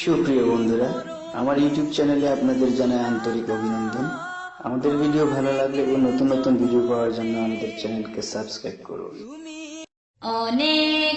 সুপ্রিয় বন্ধুরা, আমার ইউটিউব চ্যানেলে আপনাদের জানাই আন্তরিক অভিনন্দন। আমাদের ভিডিও ভালো লাগলে এবং নতুন নতুন ভিডিও পাওয়ার জন্য আমাদের চ্যানেলকে সাবস্ক্রাইব করুন। অনেক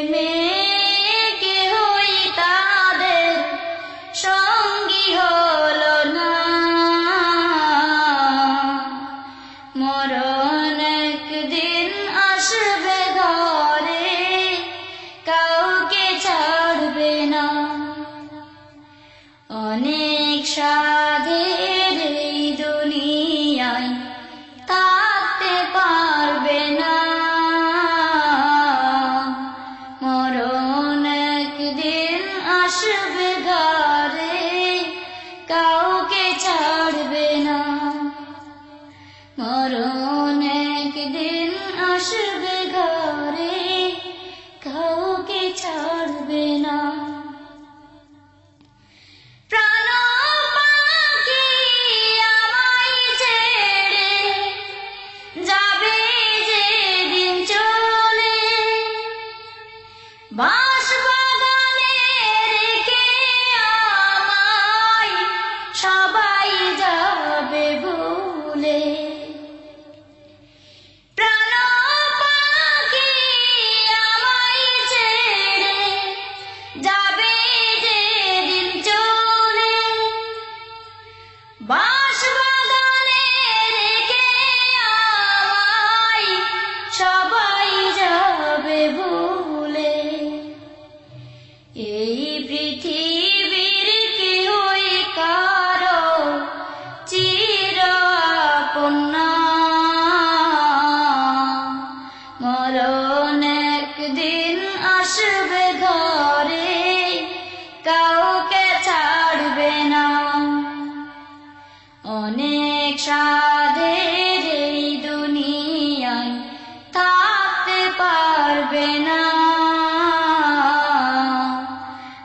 के छोड़ बिना সবাই যাবে ভুল পারবে না।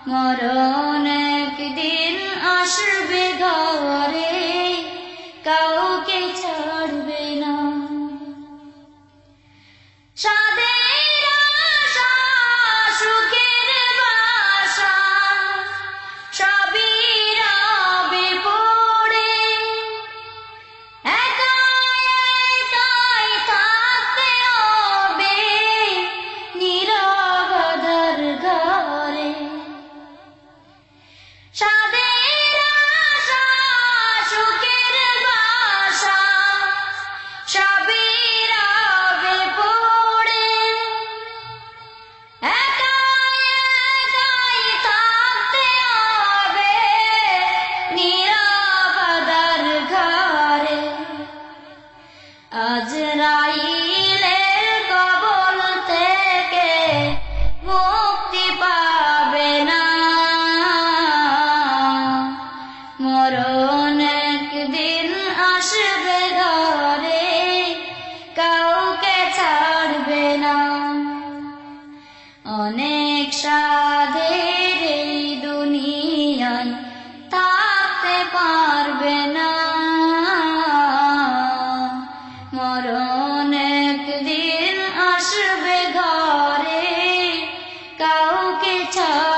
মরণ একদিন আসবে ঘরে কাউকে কাউকে ছাড়